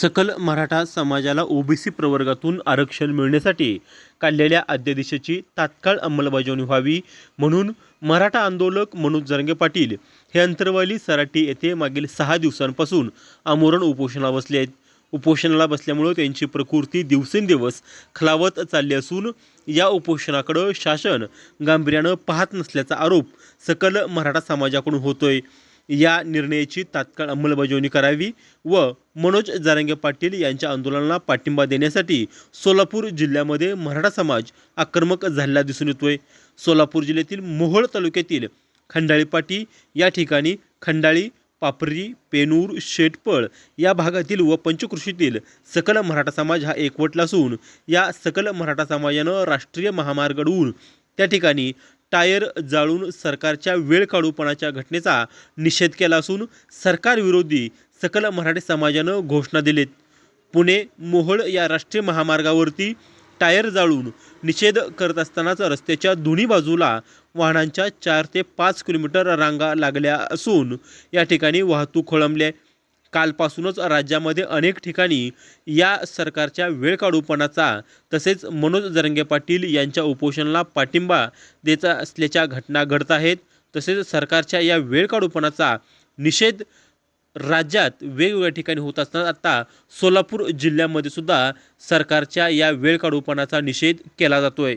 सकल मराठा समाजाला ओबीसी प्रवर्गातून आरक्षण मिळण्यासाठी काढलेल्या अध्यादेशाची तात्काळ अंमलबजावणी व्हावी म्हणून मराठा आंदोलक मनोज जरंगे पाटील हे अंतरवाली सराटी येथे मागील सहा दिवसांपासून आमोरण उपोषणाला बसले आहेत. उपोषणाला बसल्यामुळं त्यांची प्रकृती दिवसेंदिवस खालावत चालली असून या उपोषणाकडं शासन गांभीर्यानं पाहत नसल्याचा आरोप सकल मराठा समाजाकडून होतोय. या निर्णयाची तात्काळ अंमलबजावणी करावी व मनोज जारंगे पाटील यांच्या आंदोलनाला पाठिंबा देण्यासाठी सोलापूर जिल्ह्यामध्ये मराठा समाज आक्रमक झालेला दिसून येतोय. सोलापूर जिल्ह्यातील मोहोळ तालुक्यातील खंडाळीपाटी या ठिकाणी खंडाळी पापरी पेनूर शेटपळ या भागातील व पंचकृषीतील सकल मराठा समाज हा एकवटला असून या सकल मराठा समाजानं राष्ट्रीय महामार्गावरून त्या ठिकाणी टायर जाळून सरकारच्या वेळ काढूपणाच्या घटनेचा निषेध केला असून सरकारविरोधी सकल मराठी समाजानं घोषणा दिलीत. पुणे मोहोळ या राष्ट्रीय महामार्गावरती टायर जाळून निषेध करत असतानाच रस्त्याच्या दोन्ही बाजूला वाहनांच्या चार ते पाच किलोमीटर रांगा लागल्या असून या ठिकाणी वाहतूक खोळंबली आहे. कालपासूनच राज्यामध्ये अनेक ठिकाणी या सरकारच्या वेळकाडूपणाचा तसेच मनोज जरंगे पाटील यांच्या उपोषणाला पाठिंबा देत असल्याच्या घटना घडत आहेत. तसेच सरकारच्या या वेळकाडूपणाचा निषेध राज्यात वेगवेगळ्या ठिकाणी होत असताना आता सोलापूर जिल्ह्यामध्ये सुद्धा सरकारच्या या वेळकाडूपणाचा निषेध केला जातोय.